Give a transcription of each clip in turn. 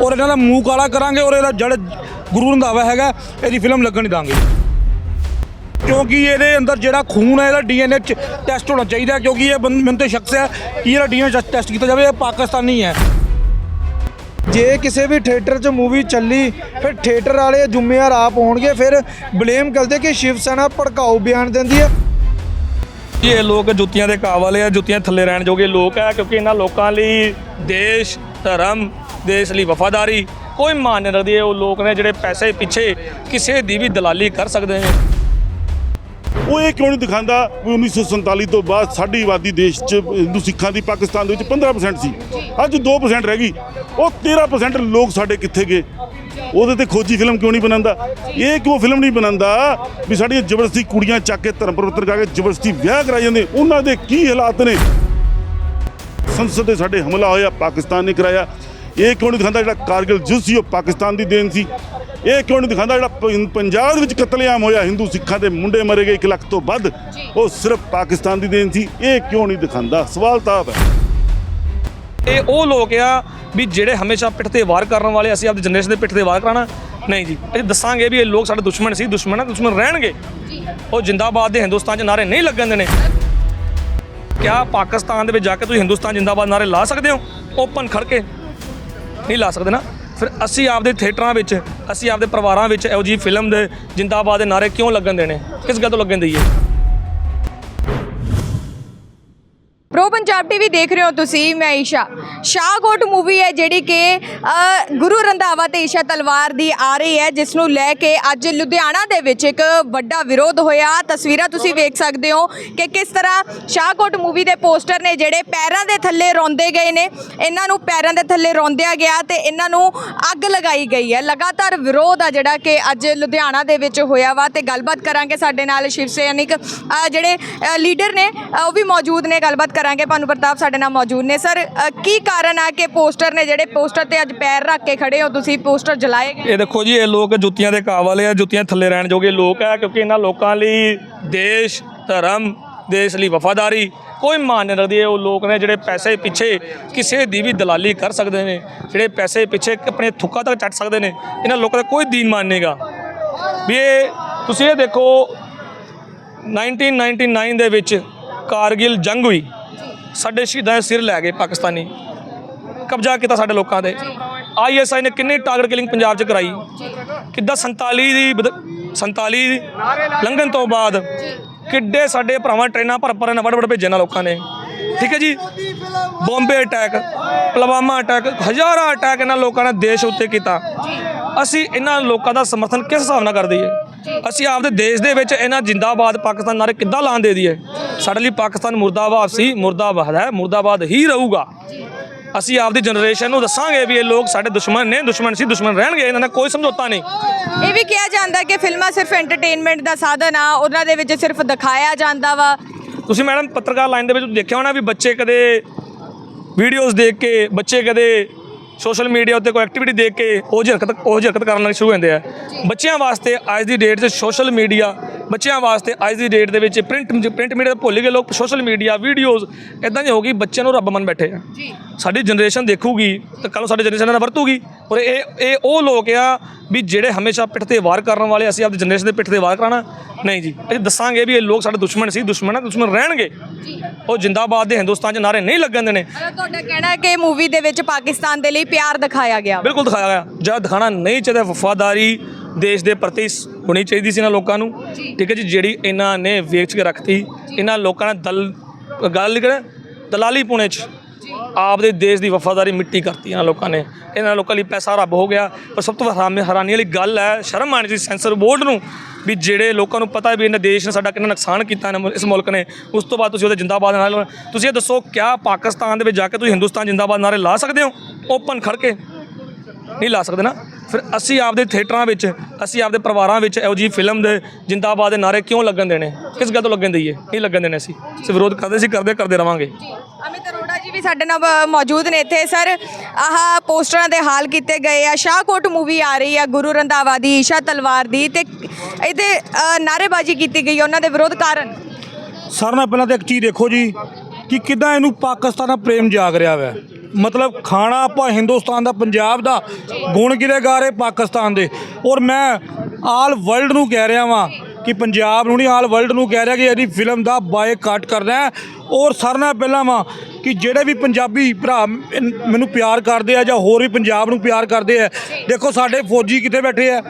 ਔਰ ਇਹਨਾਂ ਦਾ ਮੂੰਹ ਕਾਲਾ ਕਰਾਂਗੇ ਔਰ ਇਹਦਾ ਜੜ ਗੁਰੂ ਰੰਧਾਵਾ ਹੈਗਾ, ਇਹਦੀ ਫਿਲਮ ਲੱਗਣ ਨਹੀਂ ਦਾਂਗੇ। ਕਿਉਂਕਿ ਇਹਦੇ ਅੰਦਰ ਜਿਹੜਾ ਖੂਨ ਹੈ, ਇਹਦਾ ਡੀਐਨਏ ਟੈਸਟ ਹੋਣਾ ਚਾਹੀਦਾ ਕਿਉਂਕਿ ਇਹ ਬੰ- ਮੈਨੂੰ ਤੇ ਸ਼ੱਕ ਹੈ ਕਿ ਇਹਦਾ ਡੀਐਨਏ ਟੈਸਟ ਕੀਤਾ ਜਾਵੇ, ਇਹ ਪਾਕਿਸਤਾਨੀ ਹੈ। ਜੇ ਕਿਸੇ ਵੀ ਥੀਏਟਰ 'ਚ ਮੂਵੀ ਚੱਲੀ, ਫਿਰ ਥੀਏਟਰ ਵਾਲੇ ਜ਼ਿੰਮੇਵਾਰ ਆਪ ਹੋਣਗੇ, ਫਿਰ ਬਲੇਮ ਕਰਦੇ ਕਿ ਸ਼ਿਵ ਸੈਨਾ ਭੜਕਾਊ ਬਿਆਨ ਦਿੰਦੀ ਹੈ। ਇਹ ਲੋਕ ਜੁੱਤੀਆਂ ਦੇ ਘਾਹ ਆ, ਜੁੱਤੀਆਂ ਥੱਲੇ ਰਹਿਣ ਜੋਗੇ ਲੋਕ ਆ, ਕਿਉਂਕਿ ਇਹਨਾਂ ਲੋਕਾਂ ਲਈ ਦੇਸ਼, ਧਰਮ ਦੇਸ਼ ਲਈ ਵਫਾਦਾਰੀ। ਕੋਈ ਮਾਨ ਨਹੀਂ ਰੱਖਦੀ ਇਹ ਉਹ ਲੋਕ ਨੇ ਜਿਹੜੇ ਪੈਸੇ ਪਿੱਛੇ ਕਿਸੇ ਦੀ ਵੀ ਦਲਾਲੀ ਕਰ ਸਕਦੇ ਨੇ। ਉਹ ਇਹ ਕਿਉਂ ਨਹੀਂ ਦਿਖਾਉਂਦਾ ਵੀ 1947 ਤੋਂ ਬਾਅਦ ਸਾਡੀ ਆਬਾਦੀ ਦੇਸ਼ 'ਚ, ਹਿੰਦੂ ਸਿੱਖਾਂ ਦੀ, ਪਾਕਿਸਤਾਨ ਦੇ ਵਿੱਚ 15% ਸੀ। ਅੱਜ 2% ਰਹਿ ਗਈ। ਉਹ 13% ਲੋਕ ਸਾਡੇ ਕਿੱਥੇ ਗਏ? ਉਹਦੇ ਤੇ ਖੋਜੀ ਫਿਲਮ ਕਿਉਂ ਨਹੀਂ ਬਣਾਉਂਦਾ? ਇਹ ਕਿਉਂ ਫਿਲਮ ਨਹੀਂ ਬਣਾਉਂਦਾ ਵੀ ਸਾਡੀਆਂ ਜ਼ਬਰਦਸਤੀ ਕੁੜੀਆਂ ਚੱਕ ਕੇ ਧਰਮ ਪਰਿਵਰਤਨ ਕਰਕੇ ਜ਼ਬਰਦਸਤੀ ਵਿਆਹ ਕਰਾਏ ਜਾਂਦੇ? ਉਹਨਾਂ ਦੇ ਕੀ ਹਾਲਾਤ ਨੇ? ਸੰਸਦ 'ਤੇ ਸਾਡੇ ਹਮਲਾ ਹੋਇਆ, ਪਾਕਿਸਤਾਨ ਨੇ ਕਰਾਇਆ। ਇਹ ਕਿਉਂ ਨਹੀਂ ਦਿਖਾਉਂਦਾ ਜਿਹੜਾ ਕਾਰਗਿਲ ਯੁੱਧ ਸੀ ਉਹ ਪਾਕਿਸਤਾਨ ਦੀ ਦੇਣ ਸੀ? ਇਹ ਕਿਉਂ ਨਹੀਂ ਦਿਖਾਉਂਦਾ ਜਿਹੜਾ ਪੰਜਾਬ ਵਿੱਚ ਕਤਲੇਆਮ ਹੋਇਆ ਹਿੰਦੂ ਸਿੱਖਾਂ ਦੇ ਮੁੰਡੇ ਮਰੇ ਗਏ 1 ਲੱਖ ਤੋਂ ਵੱਧ? ਉਹ ਸਿਰਫ ਪਾਕਿਸਤਾਨ ਦੀ ਦੇਣ ਸੀ। ਇਹ ਕਿਉਂ ਨਹੀਂ ਦਿਖਾਉਂਦਾ? ਸਵਾਲ ਤਾਂ ਹੈ। ਇਹ ਉਹ ਲੋਕ ਆ ਵੀ ਜਿਹੜੇ ਹਮੇਸ਼ਾ ਪਿੱਠ ਤੇ ਵਾਰ ਕਰਨ ਵਾਲੇ ਅਸੀਂ ਆਪਦੀ ਜਨਰੇਸ਼ਨ ਦੇ ਪਿੱਠ ਤੇ ਵਾਰ ਕਰਾਣਾ ਨਹੀਂ ਜੀ ਅਸੀਂ ਦੱਸਾਂਗੇ ਵੀ ਇਹ ਲੋਕ ਸਾਡੇ ਦੁਸ਼ਮਣ ਸੀ ਦੁਸ਼ਮਣ ਆ ਦੁਸ਼ਮਣ ਰਹਿਣਗੇ। ਉਹ ਜਿੰਦਾਬਾਦ ਦੇ ਹਿੰਦੁਸਤਾਨ 'ਚ ਨਾਰੇ ਨਹੀਂ ਲੱਗਣ ਦੇਣੇ। ਕਿਆ ਪਾਕਿਸਤਾਨ ਦੇ ਵਿੱਚ ਜਾ ਕੇ ਤੁਸੀਂ ਹਿੰਦੁਸਤਾਨ ਜਿੰਦਾਬਾਦ ਨਾਰੇ ਲਾ ਸਕਦੇ ਹੋ? ਓਪਨ ਖੜ ਕੇ। ਨਹੀਂ ਲਾ ਸਕਦੇ ਨਾ। ਫਿਰ ਅਸੀਂ ਆਪਦੇ ਥੀਏਟਰਾਂ ਵਿੱਚ, ਅਸੀਂ ਆਪਦੇ ਪਰਿਵਾਰਾਂ ਵਿੱਚ ਇਹੋ ਜਿਹੀ ਫਿਲਮ ਦੇ ਜਿੰਦਾਬਾਦ ਦੇ ਨਾਰੇ ਕਿਉਂ ਲੱਗਣ ਦੇਣੇ? ਕਿਸ ਗੱਲ ਤੋਂ ਲੱਗਣ ਦਈਏ? ਪੰਜਾਬ ਟੀਵੀ ਦੇਖ ਰਹੇ ਹੋ ਤੁਸੀਂ, ਮੈਂ ਈਸ਼ਾ। ਸ਼ਾਹਕੋਟ ਮੂਵੀ ਹੈ ਜਿਹੜੀ ਕਿ ਗੁਰੂ ਰੰਧਾਵਾ ਤੇ ਈਸ਼ਾ ਤਲਵਾਰ ਦੀ ਆ ਰਹੀ ਹੈ ਜਿਸ ਨੂੰ ਲੈ ਕੇ ਅੱਜ ਲੁਧਿਆਣਾ ਦੇ ਵਿੱਚ ਇੱਕ ਵੱਡਾ ਵਿਰੋਧ ਹੋਇਆ। ਤਸਵੀਰਾਂ ਤੁਸੀਂ ਵੇਖ ਸਕਦੇ ਹੋ ਕਿ ਕਿਸ ਤਰ੍ਹਾਂ ਸ਼ਾਹਕੋਟ ਮੂਵੀ ਦੇ ਪੋਸਟਰ ਨੇ ਜਿਹੜੇ ਪੈਰਾਂ ਦੇ ਥੱਲੇ ਰੋਂਦੇ ਗਏ ਨੇ, ਇਹਨਾਂ ਨੂੰ ਪੈਰਾਂ ਦੇ ਥੱਲੇ ਰੌਂਦਿਆ ਗਿਆ ਤੇ ਇਹਨਾਂ ਨੂੰ ਅੱਗ ਲਗਾਈ ਗਈ ਹੈ। ਲਗਾਤਾਰ ਵਿਰੋਧ ਆ ਜਿਹੜਾ ਕਿ ਅੱਜ ਲੁਧਿਆਣਾ ਦੇ ਵਿੱਚ ਹੋਇਆ ਵਾ ਤੇ ਗੱਲਬਾਤ ਕਰਾਂਗੇ ਸਾਡੇ ਨਾਲ ਸ਼ਿਵ ਸੈਨਿਕ ਜਿਹੜੇ ਲੀਡਰ ਨੇ ਉਹ ਵੀ ਮੌਜੂਦ ਨੇ। ਗੱਲਬਾਤ ਕਰਾਂਗੇ ਭਾਨੂ ਪ੍ਰਤਾਪ ਸਾਡੇ ਨਾਲ ਮੌਜੂਦ ਨੇ। ਸਰ ਕੀ ਕਾਰਨ ਆ ਕਿ ਪੋਸਟਰ ਨੇ ਜਿਹੜੇ ਪੋਸਟਰ ਤੇ ਅੱਜ ਪੈਰ ਰੱਖ ਕੇ ਖੜੇ ਹੋ, ਤੁਸੀਂ ਪੋਸਟਰ ਜਲਾਏ ਗਏ? ਇਹ ਦੇਖੋ ਜੀ, ਇਹ ਲੋਕ ਜੁੱਤੀਆਂ ਦੇ ਘਾਹ ਵਾਲੇ ਆ, ਜੁੱਤੀਆਂ ਥੱਲੇ ਰਹਿਣ ਜੋਗੇ ਲੋਕ ਆ, ਕਿਉਂਕਿ ਇਹਨਾਂ ਲੋਕਾਂ ਲਈ ਦੇਸ਼, ਧਰਮ, ਦੇਸ਼ ਲਈ ਵਫਾਦਾਰੀ ਕੋਈ ਮਾਨ ਨਹੀਂ ਰੱਖਦੀ। ਉਹ ਲੋਕ ਨੇ ਜਿਹੜੇ ਪੈਸੇ ਪਿੱਛੇ ਕਿਸੇ ਦੀ ਵੀ ਦਲਾਲੀ ਕਰ ਸਕਦੇ ਨੇ, ਜਿਹੜੇ ਪੈਸੇ ਪਿੱਛੇ ਆਪਣੇ ਥੁੱਕਾਂ ਤੱਕ ਚੱਟ ਸਕਦੇ ਨੇ, ਇਹਨਾਂ ਲੋਕਾਂ ਦਾ ਕੋਈ ਦੀਨ ਮਾਨ ਨਹੀਂਗਾ। ਵੀ ਇਹ, ਤੁਸੀਂ ਇਹ ਦੇਖੋ 1999 ਦੇ ਵਿੱਚ ਕਾਰਗਿਲ ਜੰਗ ਹੋਈ। ਸਾਡੇ ਸ਼ਹੀਦਾਂ ਦੇ ਸਿਰ ਲੈ ਗਏ ਪਾਕਿਸਤਾਨੀ। ਕਬਜ਼ਾ ਕੀਤਾ ਸਾਡੇ ਲੋਕਾਂ ਤੇ। ਆਈਐਸਆਈ ਨੇ ਕਿੰਨੀ ਟਾਰਗੇਟ ਕਿਲਿੰਗ ਪੰਜਾਬ 'ਚ ਕਰਾਈ? ਕਿੱਦਾਂ 47 ਦੀ ਬਦ- 47 ਲੰਘਣ ਤੋਂ ਬਾਅਦ ਕਿੱਡੇ ਸਾਡੇ ਭਰਾਵਾਂ ਟ੍ਰੇਨਾਂ ਭਰ ਭਰ ਵੜ ਵੜ ਭੇਜੇ ਨਾ ਲੋਕਾਂ ਨੇ। ਠੀਕ ਹੈ ਜੀ? ਬੰਬੇ ਅਟੈਕ ਪਲਵਾਮਾ ਅਟੈਕ ਹਜ਼ਾਰਾਂ ਅਟੈਕ ਇਹਨਾਂ ਲੋਕਾਂ ਨੇ ਦੇਸ਼ ਉੱਤੇ ਕੀਤਾ। ਅਸੀਂ ਇਹਨਾਂ ਲੋਕਾਂ ਦਾ ਸਮਰਥਨ ਕਿਸ ਹਿਸਾਬ ਨਾਲ ਕਰ ਦਈਏ ਅਸੀਂ ਆਪਦੇ ਦੇਸ਼ ਦੇ ਵਿੱਚ ਇਹਨਾਂ ਜਿੰਦਾਬਾਦ ਪਾਕਿਸਤਾਨ ਨਾਰੇ ਕਿੱਦਾਂ ਲਾਣ ਦੇ ਦਈਏ? ਸਾਡੇ ਲਈ ਪਾਕਿਸਤਾਨ ਮੁਰਦਾਬਾਦ ਸੀ ਮੁਰਦਾਬਾਦ ਹੈ ਮੁਰਦਾਬਾਦ ਹੀ ਰਹੂਗਾ। ਅਸੀਂ ਆਪਦੀ ਜਨਰੇਸ਼ਨ ਨੂੰ ਦੱਸਾਂਗੇ ਵੀ ਇਹ ਲੋਕ ਸਾਡੇ ਦੁਸ਼ਮਣ ਨੇ ਦੁਸ਼ਮਣ ਸੀ ਦੁਸ਼ਮਣ ਰਹਿਣਗੇ ਇਹਨਾਂ ਦਾ ਕੋਈ ਸਮਝੌਤਾ ਨਹੀਂ। ਇਹ ਵੀ ਕਿਹਾ ਜਾਂਦਾ ਕਿ ਫਿਲਮਾਂ ਸਿਰਫ ਐਂਟਰਟੇਨਮੈਂਟ ਦਾ ਸਾਧਨ ਆ ਉਹਨਾਂ ਦੇ ਵਿੱਚ ਸਿਰਫ ਦਿਖਾਇਆ ਜਾਂਦਾ ਵਾ। ਤੁਸੀਂ ਮੈਡਮ ਪੱਤਰਕਾਰ ਲਾਈਨ ਦੇ ਵਿੱਚ ਦੇਖਿਆ ਹੋਣਾ ਵੀ ਬੱਚੇ ਕਦੇ ਵੀਡੀਓਜ਼ ਦੇਖ ਕੇ ਬੱਚੇ ਕਦੇ ਸੋਸ਼ਲ ਮੀਡੀਆ ਉੱਤੇ ਕੋਈ ਐਕਟੀਵਿਟੀ ਦੇਖ ਕੇ ਉਹ ਜਿਹੀ ਹਰਕਤ ਉਹ ਜਿਹੀ ਹਰਕਤ ਕਰਨ ਲੱਗ ਸ਼ੁਰੂ ਹੋ ਜਾਂਦੇ ਆ। ਬੱਚਿਆਂ ਵਾਸਤੇ ਅੱਜ ਦੀ ਡੇਟ 'ਚ ਸੋਸ਼ਲ ਮੀਡੀਆ ਬੱਚਿਆਂ ਵਾਸਤੇ ਅੱਜ ਦੀ ਡੇਟ ਦੇ ਵਿੱਚ ਪ੍ਰਿੰਟ ਪ੍ਰਿੰਟ ਮੀਡੀਆ ਭੁੱਲ ਗਏ ਲੋਕ ਸੋਸ਼ਲ ਮੀਡੀਆ ਵੀਡੀਓਜ਼ ਇਦਾਂ ਦੀ ਹੋ ਗਈ ਬੱਚਿਆਂ ਨੂੰ ਰੱਬ ਮੰਨ ਬੈਠੇ ਆ। ਸਾਡੀ ਜਨਰੇਸ਼ਨ ਦੇਖੂਗੀ ਤੇ ਕੱਲ ਨੂੰ ਸਾਡੀ ਜਨਰੇਸ਼ਨ ਨਾਲ ਵਰਤੂਗੀ। ਔਰ ਇਹ ਇਹ ਉਹ ਲੋਕ ਆ ਵੀ ਜਿਹੜੇ ਹਮੇਸ਼ਾ ਪਿੱਠ ਤੇ ਵਾਰ ਕਰਨ ਵਾਲੇ ਅਸੀਂ ਆਪਦੀ ਜਨਰੇਸ਼ਨ ਦੇ ਪਿੱਠ ਤੇ ਵਾਰ ਕਰਾਣਾ ਨਹੀਂ ਜੀ ਅਸੀਂ ਦੱਸਾਂਗੇ ਵੀ ਇਹ ਲੋਕ ਸਾਡੇ ਦੁਸ਼ਮਣ ਸੀ ਦੁਸ਼ਮਣ ਆ ਦੁਸ਼ਮਣ ਰਹਿਣਗੇ। ਉਹ ਜਿੰਦਾਬਾਦ ਦੇ ਹਿੰਦੁਸਤਾਨ 'ਚ ਨਾਰੇ ਨਹੀਂ ਲੱਗਣ ਦੇਣੇ। ਮਤਲਬ ਤੁਹਾਡਾ ਕਹਿਣਾ ਹੈ ਕਿ ਮੂਵੀ ਦੇ ਵਿੱਚ ਪਾਕਿਸਤਾਨ ਦੇ ਲਈ ਪਿਆਰ ਦਿਖਾਇਆ ਗਿਆ। ਬਿਲਕੁਲ ਦਿਖਾਇਆ ਗਿਆ। ਜਦ ਦਿਖਾਣਾ ਨਹੀਂ ਚਾਹੀਦਾ ਵਫਾਦਾਰੀ ਦੇਸ਼ ਦੇ ਪ੍ਰਤੀ ਹੋਣੀ ਚਾਹੀਦੀ ਸੀ ਇਹਨਾਂ ਲੋਕਾਂ ਨੂੰ। ਠੀਕ ਹੈ ਜੀ ਜਿਹੜੀ ਇਹਨਾਂ ਨੇ ਵੇਚ ਕੇ ਰੱਖਤੀ ਇਹਨਾਂ ਲੋਕਾਂ ਨੇ ਦਲ ਗੱਲ ਕਰ ਦਲਾਲੀ ਪੁਣੇ 'ਚ। ਆਪਦੇ ਦੇਸ਼ ਦੀ ਵਫਾਦਾਰੀ ਮਿੱਟੀ ਕਰਤੀ ਇਹਨਾਂ ਲੋਕਾਂ ਨੇ। ਇਹਨਾਂ ਲੋਕਾਂ ਲਈ ਪੈਸਾ ਰੱਬ ਹੋ ਗਿਆ। ਪਰ ਸਭ ਤੋਂ ਹੈਰਾਨੀ ਹੈਰਾਨੀ ਵਾਲੀ ਗੱਲ ਹੈ, ਸ਼ਰਮ ਆਣੀ ਸੀ ਸੈਂਸਰ ਬੋਰਡ ਨੂੰ ਵੀ ਜਿਹੜੇ ਲੋਕਾਂ ਨੂੰ ਪਤਾ ਵੀ ਇਹਨਾਂ ਦੇਸ਼ ਨੇ ਸਾਡਾ ਕਿੰਨਾ ਨੁਕਸਾਨ ਕੀਤਾ ਇਹਨਾਂ ਇਸ ਮੁਲਕ ਨੇ। ਉਸ ਤੋਂ ਬਾਅਦ ਤੁਸੀਂ ਉਹਦੇ ਜਿੰਦਾਬਾਦ ਨਾਲ ਤੁਸੀਂ ਇਹ ਦੱਸੋ, ਕਿਆ ਪਾਕਿਸਤਾਨ ਦੇ ਵਿੱਚ ਜਾ ਕੇ ਤੁਸੀਂ ਹਿੰਦੁਸਤਾਨ ਜਿੰਦਾਬਾਦ ਨਾਰੇ ਲਾ ਸਕਦੇ ਹੋ? ਓਪਨ ਖੜ ਕੇ। ਨਹੀਂ ਲਾ ਸਕਦੇ ਨਾ। ਫਿਰ ਅਸੀਂ ਆਪਦੇ ਥੀਏਟਰਾਂ ਵਿੱਚ, ਅਸੀਂ ਆਪਦੇ ਪਰਿਵਾਰਾਂ ਵਿੱਚ ਇਹੋ ਜਿਹੀ ਫਿਲਮ ਦੇ ਜਿੰਦਾਬਾਦ ਦੇ ਨਾਰੇ ਕਿਉਂ ਲੱਗਣ ਦੇਣੇ? ਕਿਸ ਗੱਲ ਤੋਂ ਲੱਗਣ ਦਈਏ? ਨਹੀਂ ਲੱਗਣ ਦੇਣੇ ਅਸੀਂ। ਅਸੀਂ ਵਿਰੋਧ ਕਰਦੇ ਸੀ, ਕਰਦੇ ਕਰਦੇ ਰਵਾਂਗੇ। ਅਮਿਤ ਅਰੋੜਾ ਵੀ ਸਾਡੇ ਨਾਲ ਬ- ਮੌਜੂਦ ਨੇ ਇੱਥੇ ਸਰ। ਆਹ ਪੋਸਟਰਾਂ ਦੇ ਹਾਲ ਕੀਤੇ ਗਏ ਆ। ਸ਼ਾਹਕੋਟ ਮੂਵੀ ਆ ਰਹੀ ਆ ਗੁਰੂ ਰੰਧਾਵਾ ਦੀ ਈਸ਼ਾ ਤਲਵਾਰ ਦੀ ਤੇ ਇਹਦੇ ਅ, ਨਾਅਰੇਬਾਜ਼ੀ ਕੀਤੀ ਗਈ ਆ, ਉਹਨਾਂ ਦੇ ਵਿਰੋਧ ਕਾਰਨ। ਸਾਰਿਆਂ ਨਾਲ ਪਹਿਲਾਂ ਤਾਂ ਇੱਕ ਚੀਜ਼ ਦੇਖੋ ਜੀ ਕਿ ਕਿੱਦਾਂ ਇਹਨੂੰ ਪਾਕਿਸਤਾਨ ਦਾ ਪ੍ਰੇਮ ਜਾਗ ਰਿਹਾ ਵੈ। ਮਤਲਬ ਖਾਣਾ ਆਪਾਂ ਹਿੰਦੁਸਤਾਨ ਦਾ ਪੰਜਾਬ ਦਾ ਗੁਣ ਕਿਰੇ ਗਾ ਰਹੇ ਪਾਕਿਸਤਾਨ ਦੇ। ਔਰ ਮੈਂ ਆਲ ਵਰਲਡ ਨੂੰ ਕਹਿ ਰਿਹਾ ਵਾਂ ਕਿ ਪੰਜਾਬ ਨੂੰ ਨਹੀਂ ਆਲ ਵਰਲਡ ਨੂੰ ਕਹਿ ਰਿਹਾ ਕਿ ਇਹਦੀ ਫਿਲਮ ਦਾ ਬਾਇਕਾਟ ਕਰਨਾ ਹੈ। ਔਰ ਸਾਰਿਆਂ ਨਾਲ ਪਹਿਲਾਂ ਵਾਂ ਕਿ ਜਿਹੜੇ ਵੀ ਪੰਜਾਬੀ ਭਰਾ ਮੈਨ- ਮੈਨੂੰ ਪਿਆਰ ਕਰਦੇ ਆ ਜਾਂ ਹੋਰ ਵੀ ਪੰਜਾਬ ਨੂੰ ਪਿਆਰ ਕਰਦੇ ਆ ਦੇਖੋ ਸਾਡੇ ਫੌਜੀ ਕਿੱਥੇ ਬੈਠੇ ਆ?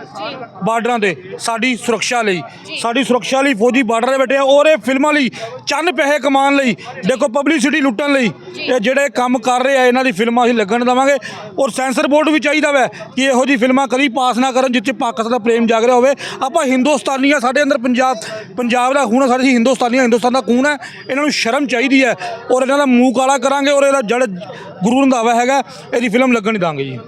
ਬਾਰਡਰਾਂ ਤੇ ਸਾਡੀ ਸੁਰੱਖਿਆ ਲਈ। ਸਾਡੀ ਸੁਰੱਖਿਆ ਲਈ ਫੌਜੀ ਬਾਰਡਰ ਤੇ ਬੈਠੇ ਆ ਔਰ ਇਹ ਫਿਲਮਾਂ ਲਈ ਚੰਨ ਪੈਸੇ ਕਮਾਉਣ ਲਈ ਦੇਖੋ ਪਬਲਿਸਿਟੀ ਲੁੱਟਣ ਲਈ ਇਹ ਜਿਹੜੇ ਕੰਮ ਕਰ ਰਹੇ ਆ ਇਹਨਾਂ ਦੀ ਫਿਲਮਾਂ ਅਸੀਂ ਲੱਗਣ ਦੇਵਾਂਗੇ ਔਰ ਸੈਂਸਰ ਬੋਰਡ ਵੀ ਚਾਹੀਦਾ ਵੈ ਕਿ ਇਹੋ ਜੀ ਫਿਲਮਾਂ ਕਦੀ ਪਾਸ ਨਾ ਕਰਨ ਜਿੱਥੇ ਪਾਕਿਸਤਾਨ ਦਾ ਪ੍ਰੇਮ ਜਾਗ ਰਿਹਾ ਹੋਵੇ। ਆਪਾਂ ਹਿੰਦੁਸਤਾਨੀ ਆ ਸਾਡੇ ਅੰਦਰ ਪੰਜਾਬ ਪੰਜਾਬ ਦਾ ਖੂਨ ਆ ਸਾਡੇ ਹਿੰਦੁਸਤਾਨੀ ਆ ਹਿੰਦੁਸਤਾਨ ਦਾ ਖੂਨ ਹੈ ਇਹਨਾਂ ਨੂੰ ਸ਼ਰਮ ਚਾਹੀਦੀ ਹੈ ਔਰ ਇਹਨਾਂ ਦਾ ਮੂੰਹ ਕਾਲਾ ਕਰਾਂਗੇ ਔਰ ਇਹਦਾ ਜੜ ਗੁਰੂ ਰੰਧਾਵਾ ਹੈਗਾ ਇਹਦੀ ਫਿਲਮ ਲੱਗਣ ਨਹੀਂ ਦਾਂਗੇ ਜੀ।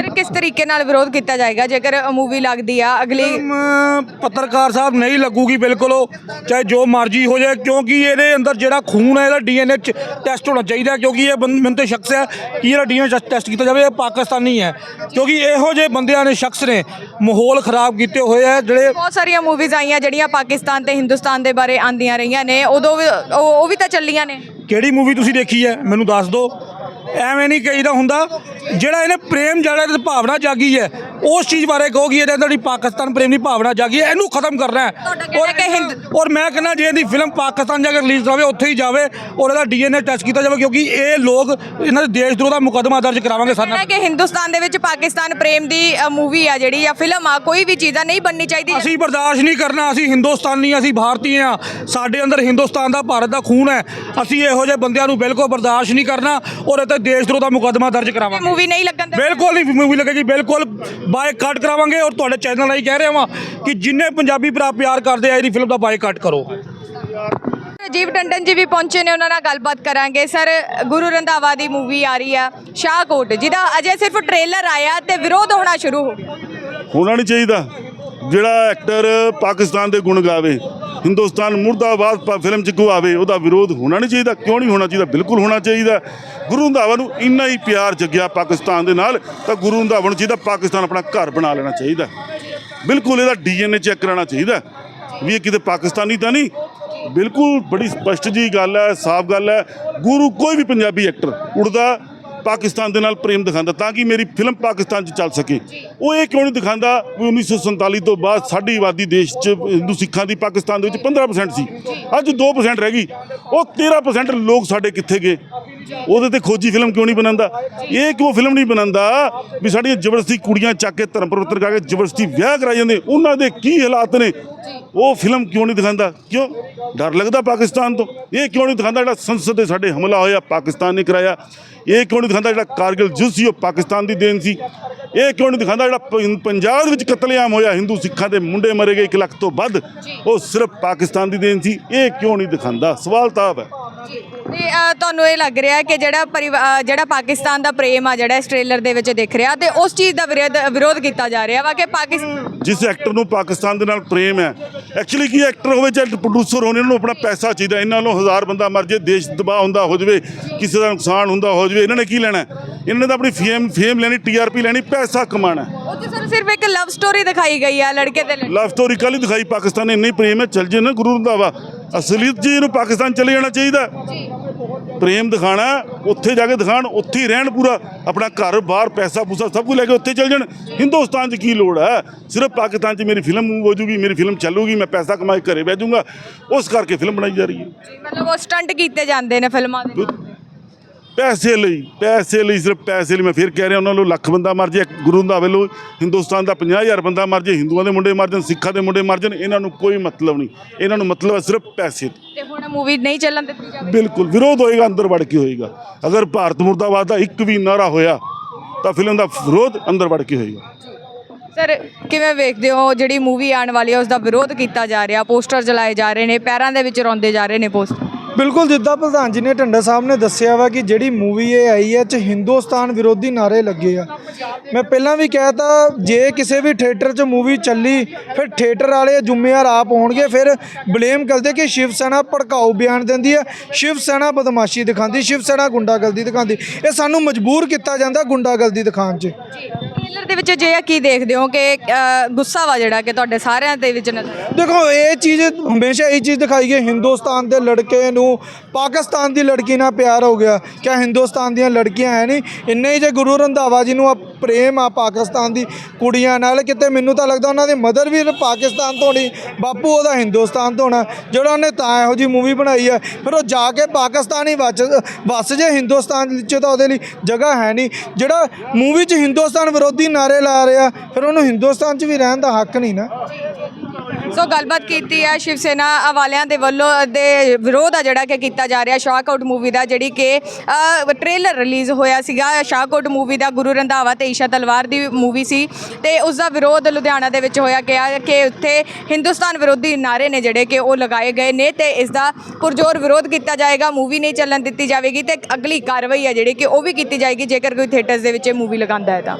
ਸਰ ਕਿਸ ਤਰੀਕੇ ਨਾਲ ਵਿਰੋਧ ਕੀਤਾ ਜਾਏਗਾ? ਜੇਕਰ ਮੂਵੀ ਲੱਗਦੀ ਆ ਅਗਲੀ ਫਿਲਮ ਪੱਤਰਕਾਰ ਸਾਹਿਬ ਨਹੀਂ ਲੱਗੂਗੀ ਬਿਲਕੁਲ ਉਹ ਚਾਹੇ ਜੋ ਮਰਜ਼ੀ ਹੋ ਜਾਏ ਕਿਉਂਕਿ ਇਹਦੇ ਅੰਦਰ ਜਿਹੜਾ ਖੂਨ ਹੈ ਇਹਦਾ ਡੀਐਨਏ ਚ ਟੈਸਟ ਹੋਣਾ ਚਾਹੀਦਾ ਕਿਉਂਕਿ ਇਹ ਮੈਨੂੰ ਤੇ ਸ਼ੱਕ ਹੈ ਕਿ ਇਹਦਾ ਡੀਐਨਏ ਟੈਸਟ ਕੀਤਾ ਜਾਵੇ ਇਹ ਪਾਕਿਸਤਾਨੀ ਹੈ। ਕਿਉਂਕਿ ਇਹੋ ਜਿਹੇ ਬੰਦਿਆਂ ਨੇ ਸ਼ਖਸ ਨੇ ਮਾਹੌਲ ਖਰਾਬ ਕੀਤੇ ਹੋਏ ਆ ਜਿਹੜੇ ਬਹੁਤ ਸਾਰੀਆਂ ਮੂਵੀਜ਼ ਆਈਆਂ ਜਿਹੜੀਆਂ ਪਾਕਿਸਤਾਨ ਤੇ ਹਿੰਦੁਸਤਾਨ ਦੇ ਬਾਰੇ ਆਂਦੀਆਂ ਰਹੀਆਂ ਨੇ ਉਦੋਂ ਵੀ- ਉਹ ਉਹ ਵੀ ਤਾਂ ਚੱਲੀਆਂ ਨੇ। ਕਿਹੜੀ ਮੂਵੀ ਤੁਸੀਂ ਦੇਖੀ ਹੈ? ਮੈਨੂੰ ਦੱਸ ਦਿਓ। ਐਵੇਂ ਨਹੀਂ ਕਹੀਦਾ ਹੁੰਦਾ। ਜਿਹੜਾ ਇਹਨੇ ਪ੍ਰੇਮ ਜਿਹੜਾ ਇਹਦੇ ਭਾਵਨਾ ਜਾਗੀ ਹੈ ਉਸ ਚੀਜ਼ ਬਾਰੇ ਕਹੋਗੀ ਇਹਦੇ ਅੰਦਰ ਜਿਹੜੀ ਪਾਕਿਸਤਾਨ ਪ੍ਰੇਮ ਦੀ ਭਾਵਨਾ ਜਾਗੀ ਹੈ ਇਹਨੂੰ ਖਤਮ ਕਰਨਾ ਹੈ। ਹਿੰਦ- ਔਰ ਮੈਂ ਕਹਿੰਦਾ ਜੇ ਇਹਦੀ ਫਿਲਮ ਪਾਕਿਸਤਾਨ ਜਾ ਕੇ ਰਿਲੀਜ਼ ਹੋਵੇ ਉੱਥੇ ਹੀ ਜਾਵੇ ਔਰ ਇਹਦਾ ਡੀਐਨਏ ਟੈਸਟ ਕੀਤਾ ਜਾਵੇ ਕਿਉਂਕਿ ਇਹ ਲੋਕ ਇਹਨਾਂ ਦੇ ਦੇਸ਼ ਦਰੋਹ ਦਾ ਮੁਕੱਦਮਾ ਦਰਜ ਕਰਾਵਾਂਗੇ ਸਾਡੇ ਨਾਲ। ਕਿ ਹਿੰਦੁਸਤਾਨ ਦੇ ਵਿੱਚ ਪਾਕਿਸਤਾਨ ਪ੍ਰੇਮ ਦੀ ਮੂਵੀ ਆ ਜਿਹੜੀ ਜਾਂ ਫਿਲਮ ਆ ਕੋਈ ਵੀ ਚੀਜ਼ਾਂ ਨਹੀਂ ਬਣਨੀ ਚਾਹੀਦੀ। ਅਸੀਂ ਬਰਦਾਸ਼ਤ ਨਹੀਂ ਕਰਨਾ ਅਸੀਂ ਹਿੰਦੁਸਤਾਨੀ ਅਸੀਂ ਭਾਰਤੀ ਹਾਂ। ਸਾਡੇ ਅੰਦਰ ਹਿੰਦੁਸਤਾਨ ਦਾ ਭਾਰਤ ਦਾ ਖੂਨ ਹੈ। ਅਸੀਂ ਇਹੋ ਜਿਹੇ ਬੰਦਿਆਂ ਨੂੰ ਬਿਲਕੁਲ ਬਰਦਾਸ਼ਤ ਨਹੀਂ ਕਰਨਾ ਔਰ ਇਹ ਦੇਸ਼ ਦਰੋਹ ਦਾ ਮੁਕੱਦਮਾ ਦਰਜ ਕਰਾਵਾਂਗੇ। ਮੂਵੀ ਨਹੀਂ ਲੱਗਣ ਦੇ ਬਿਲਕੁਲ ਨਹੀਂ ਮੂਵੀ ਲੱਗੇਗੀ ਬਿਲਕੁਲ ਬਾਈਕਾਟ ਕਰਾਵਾਂਗੇ ਔਰ ਤੁਹਾਡੇ ਚੈਨਲ ਰਾਹੀਂ ਕਹਿ ਰਿਹਾ ਵਾਂ ਕਿ ਜਿੰਨੇ ਪੰਜਾਬੀ ਭਰਾ ਪਿਆਰ ਕਰਦੇ ਆ ਇਹਦੀ ਫਿਲਮ ਦਾ ਬਾਈਕਾਟ ਕਰੋ। ਰਾਜੀਵ ਟੰਡਨ ਜੀ ਵੀ ਪਹੁੰਚੇ ਨੇ ਉਹਨਾਂ ਨਾਲ ਗੱਲਬਾਤ ਕਰਾਂਗੇ। ਸਰ ਗੁਰੂ ਰੰਧਾਵਾ ਦੀ ਮੂਵੀ ਆ ਰਹੀ ਆ ਸ਼ਾਹਕੋਟ ਜਿਹਦਾ ਅਜੇ ਸਿਰਫ ਟ੍ਰੇਲਰ ਆਇਆ ਤੇ ਵਿਰੋਧ ਹੋਣਾ ਸ਼ੁਰੂ ਹੋ ਗਿਆ। ਹੋਣਾ ਨਹੀਂ ਚਾਹੀਦਾ। ਜਿਹੜਾ ਐਕਟਰ ਪਾਕਿਸਤਾਨ ਦੇ ਗੁਣ ਗਾਵੇ, ਹਿੰਦੁਸਤਾਨ ਮੁਰਦਾਬਾਦ ਫਿਲਮ ਚ ਗਵਾਵੇ, ਉਹਦਾ ਵਿਰੋਧ ਹੋਣਾ ਨਹੀਂ ਚਾਹੀਦਾ, ਕਿਉਂ ਨਹੀਂ ਹੋਣਾ ਚਾਹੀਦਾ? ਬਿਲਕੁਲ ਹੋਣਾ ਚਾਹੀਦਾ। ਗੁਰੂ ਰੰਧਾਵਾ ਨੂੰ ਇੰਨਾ ਹੀ ਪਿਆਰ ਜਗਿਆ ਪਾਕਿਸਤਾਨ ਦੇ ਨਾਲ, ਤਾਂ ਗੁਰੂ ਰੰਧਾਵਾ ਨੂੰ ਚਾਹੀਦਾ ਪਾਕਿਸਤਾਨ ਆਪਣਾ ਘਰ ਬਣਾ ਲੈਣਾ ਚਾਹੀਦਾ। ਬਿਲਕੁਲ ਇਹਦਾ ਡੀਐਨਏ ਚੈੱਕ ਕਰਾਉਣਾ ਚਾਹੀਦਾ। ਵੀ ਇਹ ਕਿਤੇ ਪਾਕਿਸਤਾਨੀ ਤਾਂ ਨਹੀਂ, ਬਿਲਕੁਲ ਬੜੀ ਸਪਸ਼ਟ ਜੀ ਗੱਲ ਹੈ, ਸਾਫ਼ ਗੱਲ ਹੈ। ਗੁਰੂ ਕੋਈ ਵੀ ਪੰਜਾਬੀ ਐਕਟਰ ਉੜਦਾ ਪਾਕਿਸਤਾਨ ਦੇ ਨਾਲ ਪ੍ਰੇਮ ਦਿਖਾਉਂਦਾ ਤਾਂ ਕਿ ਮੇਰੀ ਫਿਲਮ ਪਾਕਿਸਤਾਨ 'ਚ ਚੱਲ ਸਕੇ। ਉਹ ਇਹ ਕਿਉਂ ਨਹੀਂ ਦਿਖਾਉਂਦਾ? ਵੀ 1947 ਤੋਂ ਬਾਅਦ ਸਾਡੀ ਆਬਾਦੀ ਦੇਸ਼ 'ਚ ਹਿੰਦੂ ਸਿੱਖਾਂ ਦੀ ਪਾਕਿਸਤਾਨ ਦੇ ਵਿੱਚ 15% ਸੀ। ਅੱਜ 2% ਰਹਿ ਗਈ। ਉਹ 13% ਲੋਕ ਸਾਡੇ ਕਿੱਥੇ ਗਏ? ਉਹਦੇ ਤੇ ਖੋਜੀ ਫਿਲਮ ਕਿਉਂ ਨਹੀਂ ਬਣਾਉਂਦਾ? ਇਹ ਕਿਉਂ ਫਿਲਮ ਨਹੀਂ ਬਣਾਉਂਦਾ ਵੀ ਸਾਡੀਆਂ ਜ਼ਬਰਦਸਤੀ ਕੁੜੀਆਂ ਚੱਕ ਕੇ ਧਰਮ ਪਰਿਵਰਤਨ ਕਰਕੇ ਜ਼ਬਰਦਸਤੀ ਵਿਆਹ ਕਰਾਈ ਜਾਂਦੇ? ਉਹਨਾਂ ਦੇ ਕੀ ਹਾਲਾਤ ਨੇ? ਉਹ ਫਿਲਮ ਕਿਉਂ ਨਹੀਂ ਦਿਖਾਉਂਦਾ? ਕਿਉਂ? ਡਰ ਲੱਗਦਾ ਪਾਕਿਸਤਾਨ ਤੋਂ। ਇਹ ਕਿਉਂ ਨਹੀਂ ਦਿਖਾਉਂਦਾ ਜਿਹੜਾ ਸੰਸਦ ਤੇ ਸਾਡੇ ਹਮਲਾ ਹੋਇਆ ਪਾਕਿਸਤਾਨ ਨੇ ਕਰਾਇਆ? ਇਹ ਕਿਉਂ ਨਹੀਂ ਦਿਖਾਉਂਦਾ ਜਿਹੜਾ ਕਾਰਗਿਲ ਯੁੱਧ ਸੀ ਉਹ ਪਾਕਿਸਤਾਨ ਦੀ ਦੇਣ ਸੀ? ਇਹ ਕਿਉਂ ਨਹੀਂ ਦਿਖਾਉਂਦਾ ਜਿਹੜਾ ਪੰਜਾਬ ਵਿੱਚ ਕਤਲੇਆਮ ਹੋਇਆ ਹਿੰਦੂ ਸਿੱਖਾਂ ਦੇ ਮੁੰਡੇ ਮਰੇ ਗਏ 1 ਲੱਖ ਤੋਂ ਵੱਧ? ਉਹ ਸਿਰਫ ਪਾਕਿਸਤਾਨ ਦੀ ਦੇਣ ਸੀ। ਇਹ ਕਿਉਂ ਨਹੀਂ ਦਿਖਾਉਂਦਾ? ਸਵਾਲ ਤਾਂ ਹੈ। ਤੇ ਅ, ਤੁਹਾਨੂੰ ਇਹ ਲੱਗ ਰਿਹਾ ਕਿ ਜਿਹੜਾ ਪਰਿਵਾ- ਅ, ਜਿਹੜਾ ਪਾਕਿਸਤਾਨ ਦਾ ਪ੍ਰੇਮ ਆ ਜਿਹੜਾ ਇਸ ਟ੍ਰੇਲਰ ਦੇ ਵਿੱਚ ਦਿਖ ਰਿਹਾ ਤੇ ਉਸ ਚੀਜ਼ ਦਾ ਵਿਰੋਧ ਵਿਰੋਧ ਕੀਤਾ ਜਾ ਰਿਹਾ ਵਾ ਕਿ ਪਾਕਿਸਤਾਨ ਜਿਸ ਐਕਟਰ ਨੂੰ ਪਾਕਿਸਤਾਨ ਦੇ ਨਾਲ ਪ੍ਰੇਮ ਹੈ ਐਕਚੁਅਲੀ ਕੀ ਐਕਟਰ ਹੋਵੇ ਚਾਹੇ ਪ੍ਰੋਡਿਊਸਰ ਹੋਣ ਇਹਨਾਂ ਨੂੰ ਆਪਣਾ ਪੈਸਾ ਚਾਹੀਦਾ ਇਹਨਾਂ ਨੂੰ ਹਜ਼ਾਰ ਬੰਦਾ ਮਰ ਜੇ ਦੇਸ਼ ਤਬਾਹ ਹੁੰਦਾ ਹੋ ਜਾਵੇ ਕਿਸੇ ਦਾ ਨੁਕਸਾਨ ਹੁੰਦਾ ਹੋ ਜਾਵੇ ਇਹਨਾਂ ਨੇ ਕੀ ਲੈਣਾ ਹੈ? ਇਹਨਾਂ ਨੇ ਤਾਂ ਆਪਣੀ ਫੇਮ ਫੇਮ ਲੈਣੀ ਟੀਆਰਪੀ ਲੈਣੀ ਪੈਸਾ ਕਮਾਣਾ ਉਹ ਤੇ ਸਰ ਸਿਰਫ ਇੱਕ ਲਵ ਸਟੋਰੀ ਦਿਖਾਈ ਗਈ ਆ ਲੜਕੇ ਤੇ ਲੜਕੀ ਲਵ ਸਟੋਰੀ ਕੱਲ੍ਹ ਹੀ ਦਿਖਾਈ ਪਾਕਿਸਤਾਨ ਨੇ ਇੰਨਾ ਹੀ ਪ੍ਰੇਮ ਹੈ ਚੱਲ ਜੇ ਨਾ ਗੁਰੂ ਰੰਧਾਵਾ ਅਸਲੀਅਤ ਜੀ ਇਹਨੂੰ ਪਾਕਿਸਤਾਨ ਚਲੇ ਜਾਣਾ ਚਾਹੀਦਾ। ਪ੍ਰੇਮ ਦਿਖਾਣਾ ਉੱਥੇ ਜਾ ਕੇ ਦਿਖਾਣ ਉੱਥੇ ਹੀ ਰਹਿਣ ਪੂਰਾ ਆਪਣਾ ਘਰ ਬਾਹਰ ਪੈਸਾ ਪੂਸਾ ਸਭ ਕੁਝ ਲੈ ਕੇ ਉੱਥੇ ਚੱਲ ਜਾਣ। ਹਿੰਦੁਸਤਾਨ 'ਚ ਕੀ ਲੋੜ ਹੈ? ਸਿਰਫ ਪਾਕਿਸਤਾਨ 'ਚ ਮੇਰੀ ਫਿਲਮ ਹੋ ਜੂਗੀ ਮੇਰੀ ਫਿਲਮ ਚੱਲੂਗੀ ਮੈਂ ਪੈਸਾ ਕਮਾ ਕੇ ਘਰੇ ਬਹਿ ਜਾਊਂਗਾ। ਉਸ ਕਰਕੇ ਫਿਲਮ ਬਣਾਈ ਜਾ ਰਹੀ ਹੈ। ਮਤਲਬ ਉਹ ਸਟੰਟ ਕੀਤੇ ਜਾਂਦੇ ਨੇ ਫਿਲਮਾਂ ਦੇ। ਪੈਸੇ ਲਈ ਪੈਸੇ ਲਈ ਸਿਰਫ ਪੈਸੇ ਲਈ ਮੈਂ ਫਿਰ ਕਹਿ ਰਿਹਾ ਉਹਨਾਂ ਨੂੰ ਲੱਖ ਬੰਦਾ ਮਰ ਜੇ ਗੁਰੂ ਦਾ ਵੱਲੋਂ ਹਿੰਦੁਸਤਾਨ ਦਾ 50000 ਬੰਦਾ ਮਰ ਜੇ ਹਿੰਦੂਆਂ ਦੇ ਮੁੰਡੇ ਮਰ ਜਾਣ ਸਿੱਖਾਂ ਦੇ ਮੁੰਡੇ ਮਰ ਜਾਣ ਇਹਨਾਂ ਨੂੰ ਕੋਈ ਮਤਲਬ ਨਹੀਂ। ਇਹਨਾਂ ਨੂੰ ਮਤਲਬ ਹੈ ਸਿਰਫ ਪੈਸੇ। ਤੋਂ। ਤੇ ਹੁਣ ਮੂਵੀ ਨਹੀਂ ਚੱਲਣ ਦਿੱਤੀ ਜਾਵੇ ਬਿਲਕੁਲ ਵਿਰੋਧ ਹੋਏਗਾ ਅੰਦਰ ਵੜ ਕੇ ਹੋਏਗਾ। ਅਗਰ ਭਾਰਤ ਮੁਰਦਾਬਾਦ ਦਾ ਇੱਕ ਵੀ ਨਾਰਾ ਹੋਇਆ ਤਾਂ ਫਿਲਮ ਦਾ ਵਿਰੋਧ ਅੰਦਰ ਵੜ ਕੇ ਹੋਏਗਾ। ਸਰ ਕਿਵੇਂ ਵੇਖਦੇ ਹੋ ਜਿਹੜੀ ਮੂਵੀ ਆਉਣ ਵਾਲੀ ਹੈ ਉਸ ਦਾ ਵਿਰੋਧ ਕੀਤਾ ਜਾ ਰਿਹਾ ਪੋਸਟਰ ਜਲਾਏ ਜਾ ਰਹੇ ਨੇ ਪੈਰਾਂ ਦੇ ਵਿੱਚ ਰੌਂਦੇ ਜਾ ਰਹੇ ਨੇ ਪੋਸਟਰ? ਬਿਲਕੁਲ ਜਿੱਦਾਂ ਪ੍ਰਧਾਨ ਜੀ ਨੇ ਢੰਡਾ ਸਾਹਿਬ ਨੇ ਦੱਸਿਆ ਵਾ ਕਿ ਜਿਹੜੀ ਮੂਵੀ ਇਹ ਆਈ ਹੈ ਚ ਹਿੰਦੁਸਤਾਨ ਵਿਰੋਧੀ ਨਾਰੇ ਲੱਗੇ ਆ। ਮੈਂ ਪਹਿਲਾਂ ਵੀ ਕਹਿਤਾ ਜੇ ਕਿਸੇ ਵੀ ਥੀਏਟਰ 'ਚ ਮੂਵੀ ਚੱਲੀ, ਫਿਰ ਥੀਏਟਰ ਵਾਲੇ ਜ਼ਿੰਮੇਵਾਰ ਆਪ ਹੋਣਗੇ, ਫਿਰ ਬਲੇਮ ਕਰਦੇ ਕਿ ਸ਼ਿਵ ਸੈਨਾ ਭੜਕਾਊ ਬਿਆਨ ਦਿੰਦੀ ਹੈ, ਸ਼ਿਵ ਸੈਨਾ ਬਦਮਾਸ਼ੀ ਦਿਖਾਉਂਦੀ, ਸ਼ਿਵ ਸੈਨਾ ਗੁੰਡਾਗਰਦੀ ਦਿਖਾਉਂਦੀ। ਇਹ ਸਾਨੂੰ ਮਜਬੂਰ ਕੀਤਾ ਜਾਂਦਾ ਗੁੰਡਾਗਰਦੀ ਦਿਖਾਉਣ 'ਚ। ਟ੍ਰੇਲਰ ਦੇ ਵਿੱਚ ਜੇ ਕੀ ਦੇਖਦੇ ਹੋ ਕਿ ਅ, ਗੁੱਸਾ ਵਾ ਜਿਹੜਾ ਕਿ ਤੁਹਾਡੇ ਸਾਰਿਆਂ ਦੇ ਵਿੱਚ ਨਜ਼ਰ ਆਉਂਦਾ? ਦੇਖੋ ਇਹ ਚੀਜ਼ ਹਮੇਸ਼ਾ ਇਹ ਚੀਜ਼ ਦਿਖਾਈ ਗਈ ਹਿੰਦੁਸਤਾਨ ਦੇ ਲੜਕੇ ਨੂੰ ਪਾਕਿਸਤਾਨ ਦੀ ਲੜਕੀ ਨਾਲ ਪਿਆਰ ਹੋ ਗਿਆ ਕਿਆ ਹਿੰਦੁਸਤਾਨ ਦੀਆਂ ਲੜਕੀਆਂ ਹੈ ਨਹੀਂ ਇੰਨੇ ਹੀ ਜੇ ਗੁਰੂ ਰੰਧਾਵਾ ਜੀ ਨੂੰ ਆਪ ਪ੍ਰੇਮ ਆ ਪਾਕਿਸਤਾਨ ਦੀ ਕੁੜੀਆਂ ਨਾਲ। ਕਿਤੇ ਮੈਨੂੰ ਤਾਂ ਲੱਗਦਾ ਉਹਨਾਂ ਦੇ ਮਦਰ ਵੀ ਪਾਕਿਸਤਾਨ ਤੋਂ ਨਹੀਂ, ਬਾਪੂ ਉਹਦਾ ਹਿੰਦੁਸਤਾਨ ਤੋਂ ਹੋਣਾ ਜਿਹੜਾ ਉਹਨੇ ਤਾਂ ਇਹੋ ਜੀ ਮੂਵੀ ਬਣਾਈ ਹੈ ਫਿਰ ਉਹ ਜਾ ਕੇ ਪਾਕਿਸਤਾਨ ਹੀ ਵਸ ਵਸ ਜੇ ਹਿੰਦੁਸਤਾਨ 'ਚ ਤਾਂ ਉਹਦੇ ਲਈ ਜਗ੍ਹਾ ਹੈ ਨਹੀਂ। ਜਿਹੜਾ ਮੂਵੀ 'ਚ ਹਿੰਦੁਸਤਾਨ ਵਿਰੋਧੀ ਨਾਰੇ ਲਾ ਰਿਹਾ, ਫਿਰ ਉਹਨੂੰ ਹਿੰਦੁਸਤਾਨ 'ਚ ਵੀ ਰਹਿਣ ਦਾ ਹੱਕ ਨਹੀਂ ਨਾ। ਸੋ ਗੱਲਬਾਤ ਕੀਤੀ ਹੈ ਸ਼ਿਵ ਸੈਨਾ ਵਾਲਿਆਂ ਦੇ ਵੱਲੋਂ ਦੇ ਵਿਰੋਧ ਆ ਜਿਹੜਾ ਕਿ ਕੀਤਾ ਜਾ ਰਿਹਾ ਸ਼ਾਹਕੋਟ ਮੂਵੀ ਦਾ, ਜਿਹੜੀ ਕਿ ਟ੍ਰੇਲਰ ਰਿਲੀਜ਼ ਹੋਇਆ ਸੀਗਾ ਸ਼ਾਹਕੋਟ ਮੂਵੀ ਦਾ, ਗੁਰੂ ਰੰਧਾਵਾ ਤੇ ਈਸ਼ਾ ਤਲਵਾਰ ਦੀ ਮੂਵੀ ਸੀ ਤੇ ਉਸ ਦਾ ਵਿਰੋਧ ਲੁਧਿਆਣਾ ਦੇ ਵਿੱਚ ਹੋਇਆ ਗਿਆ ਕਿ ਉੱਥੇ ਹਿੰਦੁਸਤਾਨ ਵਿਰੋਧੀ ਨਾਰੇ ਨੇ ਜਿਹੜੇ ਕਿ ਉਹ ਲਗਾਏ ਗਏ ਨੇ ਤੇ ਇਸ ਦਾ ਪੁਰਜ਼ੋਰ ਵਿਰੋਧ ਕੀਤਾ ਜਾਏਗਾ ਮੂਵੀ ਨਹੀਂ ਚੱਲਣ ਦਿੱਤੀ ਜਾਵੇਗੀ ਤੇ ਅਗਲੀ ਕਾਰਵਾਈ ਹੈ ਜਿਹੜੀ ਕਿ ਉਹ ਵੀ ਕੀਤੀ ਜਾਏਗੀ, ਜੇਕਰ ਕੋਈ ਥੀਏਟਰਸ ਦੇ ਵਿੱਚ ਇਹ ਮੂਵੀ ਲਗਾਉਂਦਾ ਹੈ ਤਾਂ।